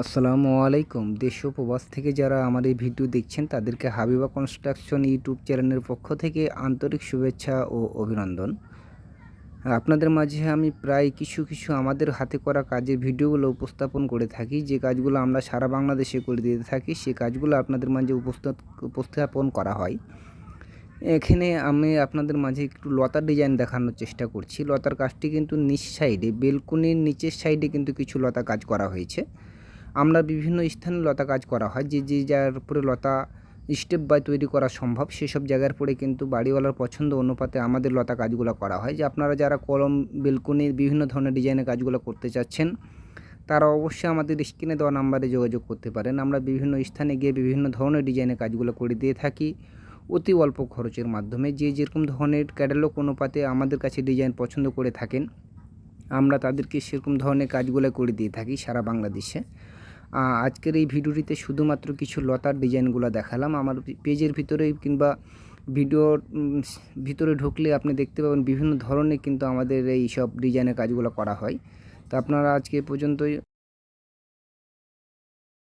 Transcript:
আসসালামু আলাইকুম। দেশ প্রবাস থেকে যারা আমার এই ভিডিও দেখছেন, তাদেরকে হাবিবা কনস্ট্রাকশন ইউটিউব চ্যানেলের পক্ষ থেকে আন্তরিক শুভেচ্ছা ও অভিনন্দন। আপনাদের মাঝে আমি প্রায় কিছু কিছু আমাদের হাতে করা কাজের ভিডিওগুলো উপস্থাপন করে থাকি। যে কাজগুলো আমরা সারা বাংলাদেশে করে দিয়ে থাকি, সে কাজগুলো আপনাদের মাঝে উপস্থাপ উপস্থাপন করা হয়। এখানে আমি আপনাদের মাঝে একটু লতার ডিজাইন দেখানোর চেষ্টা করছি। লতার কাজটি কিন্তু নিচ সাইডে, বেলকুনির নিচের সাইডে কিন্তু কিছু লতা কাজ করা হয়েছে। আমরা বিভিন্ন স্থানে লতা কাজ করা হয়। যে যে যার উপরে লতা স্টেপ বাই তৈরি করা সম্ভব, সেসব জায়গার পরে কিন্তু বাড়িওয়ালার পছন্দ অনুপাতে আমাদের লতা কাজগুলো করা হয়। যে, আপনারা যারা কলম বেলকুনির বিভিন্ন ধরনের ডিজাইনের কাজগুলো করতে চাচ্ছেন, তারা অবশ্যই আমাদের স্ক্রিনে দেওয়া নাম্বারে যোগাযোগ করতে পারেন। আমরা বিভিন্ন স্থানে গিয়ে বিভিন্ন ধরনের ডিজাইনের কাজগুলো করে দিয়ে থাকি অতি অল্প খরচের মাধ্যমে। যে, যেরকম ধরনের ক্যাটালগ অনুপাতে আমাদের কাছে ডিজাইন পছন্দ করে থাকেন, আমরা তাদেরকে সেরকম ধরনের কাজগুলো করে দিয়ে থাকি সারা বাংলাদেশে। আজকের এই ভিডিওটিতে শুধুমাত্র কিছু লতার ডিজাইনগুলো দেখালাম। আমার পেজের ভিতরে কিংবা ভিডিওর ভিতরে ঢুকলে আপনি দেখতে পাবেন বিভিন্ন ধরনের কিন্তু আমাদের এই সব ডিজাইনের কাজগুলো করা হয়। তো আপনারা আজকে পর্যন্তই।